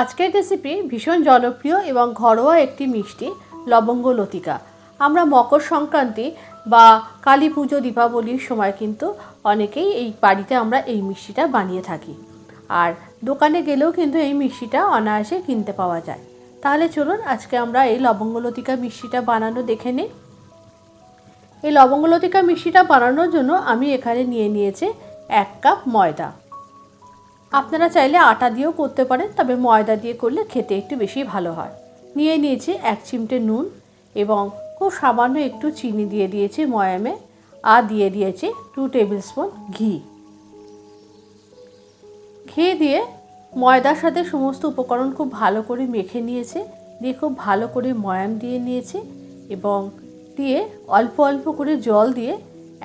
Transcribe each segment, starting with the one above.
আজকের রেসিপি ভীষণ জনপ্রিয় এবং ঘরোয়া একটি মিষ্টি লবঙ্গ লতিকা। আমরা মকর সংক্রান্তি বা কালী পুজো দীপাবলির সময় কিন্তু অনেকেই এই বাড়িতে আমরা এই মিষ্টিটা বানিয়ে থাকি। আর দোকানে গেলেও কিন্তু এই মিষ্টিটা অনায়াসে কিনতে পাওয়া যায়। তাহলে চলুন আজকে আমরা এই লবঙ্গ লতিকা মিষ্টিটা বানানো দেখে নিই। এই লবঙ্গ লতিকা মিষ্টিটা বানানোর জন্য আমি এখানে নিয়ে নিয়েছি এক কাপ ময়দা। আপনারা চাইলে আটা দিয়েও করতে পারেন, তবে ময়দা দিয়ে করলে খেতে একটু বেশি ভালো হয়। নিয়ে নিয়েছি এক চিমটে নুন এবং খুব সামান্য একটু চিনি দিয়ে দিয়েছি ময়ামে, আর দিয়ে দিয়েছি টু টেবিল স্পুন ঘি। ঘি দিয়ে ময়দার সাথে সমস্ত উপকরণ খুব ভালো করে মেখে নিয়েছে, দিয়ে খুব ভালো করে ময়াম দিয়ে নিয়েছে এবং দিয়ে অল্প অল্প করে জল দিয়ে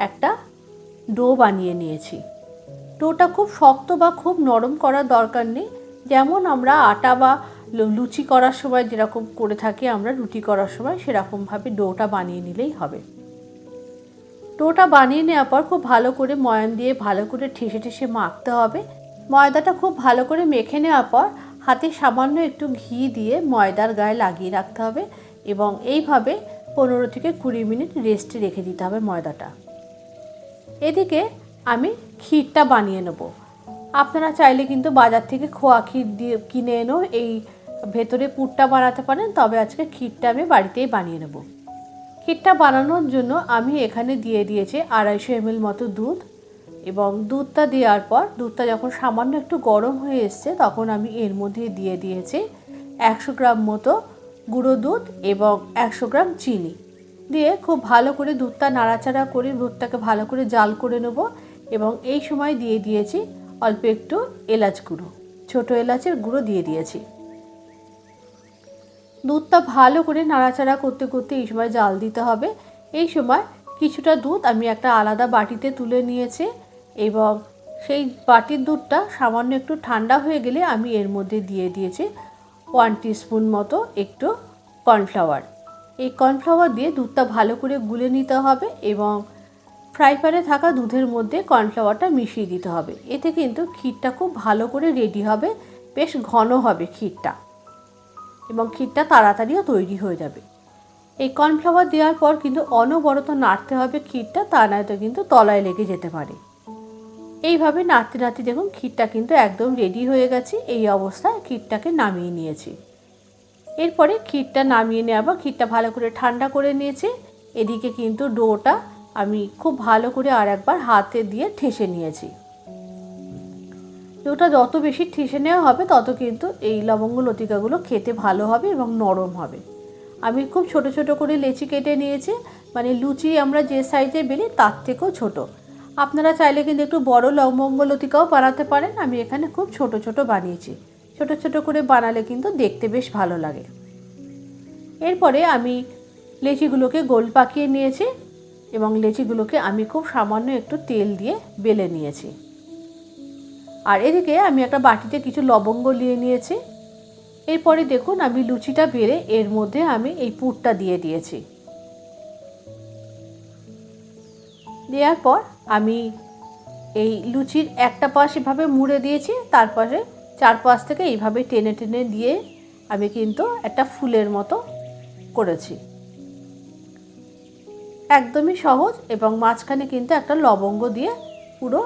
একটা ডো বানিয়ে নিয়েছি। ডোটা খুব শক্ত বা খুব নরম করার দরকার নেই। যেমন আমরা আটা বা লুচি করার সময় যেরকম করে থাকি, আমরা রুটি করার সময় সেরকমভাবে ডোটা বানিয়ে নিলেই হবে। ডোটা বানিয়ে নেওয়ার পর খুব ভালো করে ময়ান দিয়ে ভালো করে ঠেসে ঠেসে মাখতে হবে। ময়দাটা খুব ভালো করে মেখে নেওয়ার পর হাতে সামান্য একটু ঘি দিয়ে ময়দার গায়ে লাগিয়ে রাখতে হবে এবং এইভাবে পনেরো থেকে কুড়ি মিনিট রেস্টে রেখে দিতে হবে ময়দাটা। এদিকে আমি ক্ষীরটা বানিয়ে নেব। আপনারা চাইলে কিন্তু বাজার থেকে খোয়া ক্ষীর দিয়ে কিনে এনেও এই ভেতরে পুরটা বানাতে পারেন, তবে আজকে ক্ষীরটা আমি বাড়িতেই বানিয়ে নেব। ক্ষীরটা বানানোর জন্য আমি এখানে দিয়ে দিয়েছি আড়াইশো এমএল মতো দুধ এবং দুধটা দেওয়ার পর, দুধটা যখন সামান্য একটু গরম হয়ে এসছে, তখন আমি এর মধ্যে দিয়ে দিয়েছি একশো গ্রাম মতো গুঁড়ো দুধ এবং একশো গ্রাম চিনি। দিয়ে খুব ভালো করে দুধটা নাড়াচাড়া করে, দুধটাকে ভালো করে জাল করে নেব। এবং এই সময় দিয়ে দিয়েছি অল্প একটু এলাচ গুঁড়ো, ছোটো এলাচের গুঁড়ো দিয়ে দিয়েছি। দুধটা ভালো করে নাড়াচাড়া করতে করতে এই সময় জাল দিতে হবে। এই সময় কিছুটা দুধ আমি একটা আলাদা বাটিতে তুলে নিয়েছি এবং সেই বাটির দুধটা সামান্য একটু ঠান্ডা হয়ে গেলে আমি এর মধ্যে দিয়ে দিয়েছি ওয়ান টিস্পুন মতো একটু কর্নফ্লাওয়ার। এই কর্নফ্লাওয়ার দিয়ে দুধটা ভালো করে গুলে নিতে হবে এবং ফ্রাই প্যানে থাকা দুধের মধ্যে কর্নফ্লাওয়ারটা মিশিয়ে দিতে হবে। এতে কিন্তু ক্ষীরটা খুব ভালো করে রেডি হবে, বেশ ঘন হবে ক্ষীরটা। এবং ক্ষীরটা তাড়াতাড়িও তৈরি হয়ে যাবে। এই কর্নফ্লাওয়ার দেওয়ার পর কিন্তু অনবরত নাড়তে হবে ক্ষীরটা, তা নয়তো কিন্তু তলায় লেগে যেতে পারে। এইভাবে নাড়তে নাড়তে দেখুন ক্ষীরটা কিন্তু একদম রেডি হয়ে গেছে, এই অবস্থায় ক্ষীরটাকে নামিয়ে নিয়েছি। এরপরে ক্ষীরটা নামিয়ে নেওয়া বা ক্ষীরটা ভালো করে ঠান্ডা করে নিয়েছি। এদিকে কিন্তু ডোটা আমি খুব ভালো করে আর একবার হাতে দিয়ে ঠেসে নিয়েছি। ডোটা যত বেশি ঠেসে নেওয়া হবে, তত কিন্তু এই লবঙ্গ লতিকাগুলো খেতে ভালো হবে এবং নরম হবে। আমি খুব ছোট ছোট করে লেচি কেটে নিয়েছি মানে লুচি আমরা যে সাইজে বেলি তার থেকেও ছোট। আপনারা চাইলে কিন্তু একটু বড় লবঙ্গ লতিকাও বানাতে পারেন, আমি এখানে খুব ছোট ছোট বানিয়েছি। ছোট ছোট করে বানালে কিন্তু দেখতে বেশ ভালো লাগে। এরপরে আমি লেচিগুলোকে গোল পাকিয়ে নিয়েছি এবং লেচিগুলোকে আমি খুব সামান্য একটু তেল দিয়ে বেলে নিয়েছি। আর এদিকে আমি একটা বাটিতে কিছু লবঙ্গ নিয়ে নিয়েছি। এরপরে দেখুন, আমি লুচিটা বেড়ে এর মধ্যে আমি এই পুরটা দিয়ে দিয়েছি। দেওয়ার পর আমি এই লুচির একটা পাশ এভাবে মুড়ে দিয়েছি, তারপরে চার পাশ থেকে এইভাবে টেনে টেনে দিয়ে আমি কিন্তু একটা ফুলের মতো করেছি। একদমই সহজ এবং মাঝখানে কিন্তু একটা লবঙ্গ দিয়ে পুরো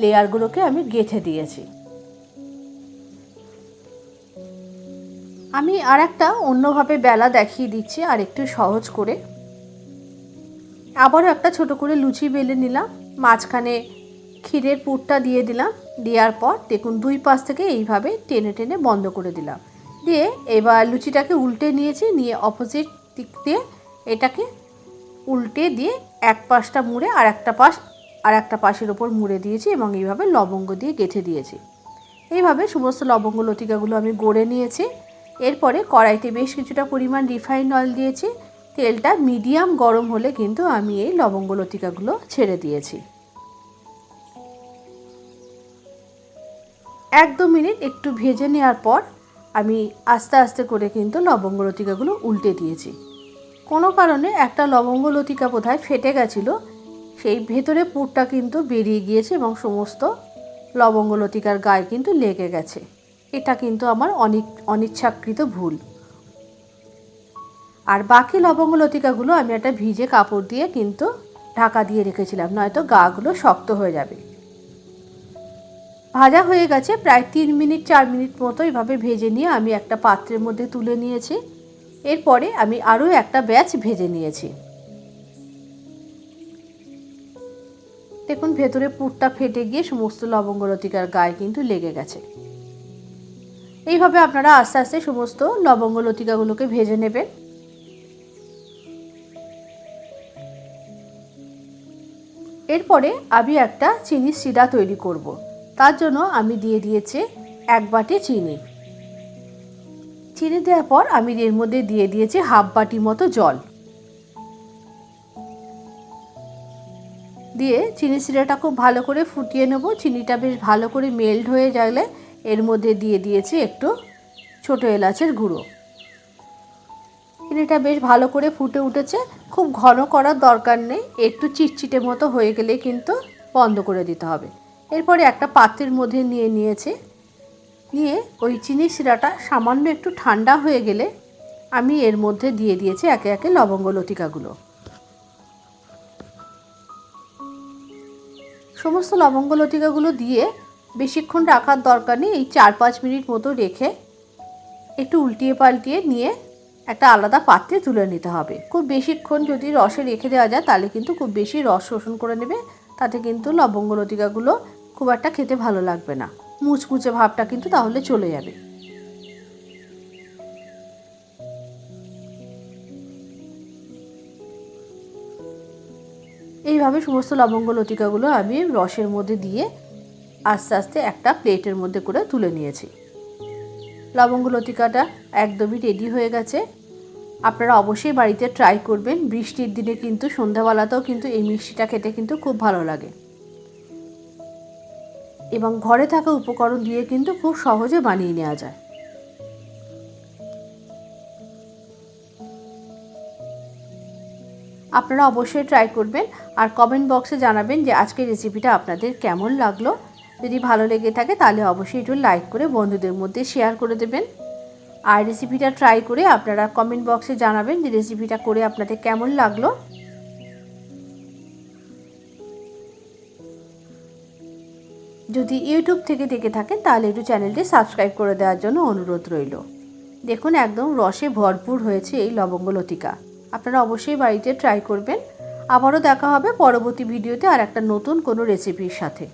লেয়ারগুলোকে আমি গেঁথে দিয়েছি। আমি আর একটা অন্যভাবে বেলা দেখিয়ে দিচ্ছি আর একটু সহজ করে। আবারও একটা ছোট করে লুচি বেলে নিলাম, মাঝখানে ক্ষীরের পুরটা দিয়ে দিলাম, দেওয়ার পর দেখুন দুই পাশ থেকে এইভাবে টেনে টেনে বন্ধ করে দিলাম। দিয়ে এবার লুচিটাকে উল্টে নিয়েছি, নিয়ে অপোজিট দিক দিয়ে এটাকে উল্টে দিয়ে এক পাশটা মুড়ে আর একটা পাশ, আর একটা পাশের ওপর মুড়ে দিয়েছি এবং এইভাবে লবঙ্গ দিয়ে গেঁথে দিয়েছি। এইভাবে সমস্ত লবঙ্গ লতিকাগুলো আমি গড়ে নিয়েছি। এরপরে কড়াইতে বেশ কিছুটা পরিমাণ রিফাইন অয়েল দিয়েছি। তেলটা মিডিয়াম গরম হলে কিন্তু আমি এই লবঙ্গ লতিকাগুলো ছেড়ে দিয়েছি। এক দু মিনিট একটু ভেজে নেওয়ার পর আমি আস্তে আস্তে করে কিন্তু লবঙ্গ লতিকাগুলো উল্টে দিয়েছি। কোনো কারণে একটা লবঙ্গ লতিকা বোধহয় ফেটে গেছিল, সেই ভেতরে পুরটা কিন্তু বেরিয়ে গিয়েছে এবং সমস্ত লবঙ্গ লতিকার গায়ে কিন্তু লেগে গেছে। এটা কিন্তু আমার অনিক, অনিচ্ছাকৃত ভুল। আর বাকি লবঙ্গ লতিকাগুলো আমি একটা ভিজে কাপড় দিয়ে কিন্তু ঢাকা দিয়ে রেখেছিলাম, নয়তো গাগুলো শক্ত হয়ে যাবে। ভাজা হয়ে গেছে, প্রায় তিন মিনিট, চার মিনিট মতো এভাবে ভেজে নিয়ে আমি একটা পাত্রের মধ্যে তুলে নিয়েছি। এরপরে আমি আরও একটা ব্যাচ ভেজে নিয়েছি। দেখুন, ভেতরে পুরটা ফেটে গিয়ে সমস্ত লবঙ্গ লতিকার গায়ে কিন্তু লেগে গেছে। এইভাবে আপনারা আস্তে আস্তে সমস্ত লবঙ্গ লতিকাগুলোকে ভেজে নেবেন। এরপরে আমি একটা চিনি সিরা তৈরি করব। তার জন্য আমি দিয়ে দিয়েছি এক বাটি চিনি। চিনি দেওয়ার পর আমি এর মধ্যে দিয়ে দিয়েছি হাফ বাটি মতো জল। দিয়ে চিনি সিরাটা খুব ভালো করে ফুটিয়ে নেব। চিনিটা বেশ ভালো করে মেল্ট হয়ে গেলে এর মধ্যে দিয়ে দিয়েছি একটু ছোটো এলাচের গুঁড়ো। চিনিটা বেশ ভালো করে ফুটে উঠেছে। খুব ঘন করার দরকার নেই। একটু চিটচিটে মতো হয়ে গেলে কিন্তু বন্ধ করে দিতে হবে। এরপরে একটা পাত্রের মধ্যে নিয়ে নিয়েছে। নিয়ে ওই চিনি শিরাটা সামান্য একটু ঠান্ডা হয়ে গেলে আমি এর মধ্যে দিয়ে দিয়েছি একে একে লবঙ্গ লতিকাগুলো। সমস্ত লবঙ্গ লতিকাগুলো দিয়ে বেশিক্ষণ রাখার দরকার নেই, এই চার পাঁচ মিনিট মতো রেখে একটু উল্টিয়ে পাল্টিয়ে নিয়ে একটা আলাদা পাত্রে তুলে নিতে হবে। খুব বেশিক্ষণ যদি রসে রেখে দেওয়া যায়, তাহলে কিন্তু খুব বেশি রস শোষণ করে নেবে, তাতে কিন্তু লবঙ্গ লতিকাগুলো খুব একটা খেতে ভালো লাগবে না। মুচমুচে ভাবটা কিন্তু তাহলে চলে যাবে। এইভাবে সমস্ত লবঙ্গ লতিকাগুলো আমি রসের মধ্যে দিয়ে আস্তে আস্তে একটা প্লেটের মধ্যে করে তুলে নিয়েছি। লবঙ্গ লতিকাটা একদমই রেডি হয়ে গেছে। আপনারা অবশ্যই বাড়িতে ট্রাই করবেন। বৃষ্টির দিনে কিন্তু সন্ধ্যাবেলাতেও কিন্তু এই মিষ্টিটা খেতে কিন্তু খুব ভালো লাগে। এবং ঘরে থাকা উপকরণ দিয়ে কিন্তু খুব সহজে বানিয়ে নেওয়া যায়। আপনারা অবশ্যই ট্রাই করবেন আর কমেন্ট বক্সে জানাবেন যে আজকের রেসিপিটা আপনাদের কেমন লাগল। যদি ভালো লেগে থাকে তাহলে অবশ্যই একটু লাইক করে বন্ধুদের মধ্যে শেয়ার করে দেবেন। আর রেসিপিটা ট্রাই করে আপনারা কমেন্ট বক্সে জানাবেন যে রেসিপিটা করে আপনাদের কেমন লাগল। যদি ইউটিউব থেকে দেখে থাকেন, তাহলে একটু চ্যানেলটি সাবস্ক্রাইব করে দেওয়ার জন্য অনুরোধ রইল। দেখুন, একদম রসে ভরপুর হয়েছে এই লবঙ্গ লতিকা। আপনারা অবশ্যই বাড়িতে ট্রাই করবেন। আবারও দেখা হবে পরবর্তী ভিডিওতে আর একটা নতুন কোনো রেসিপির সাথে।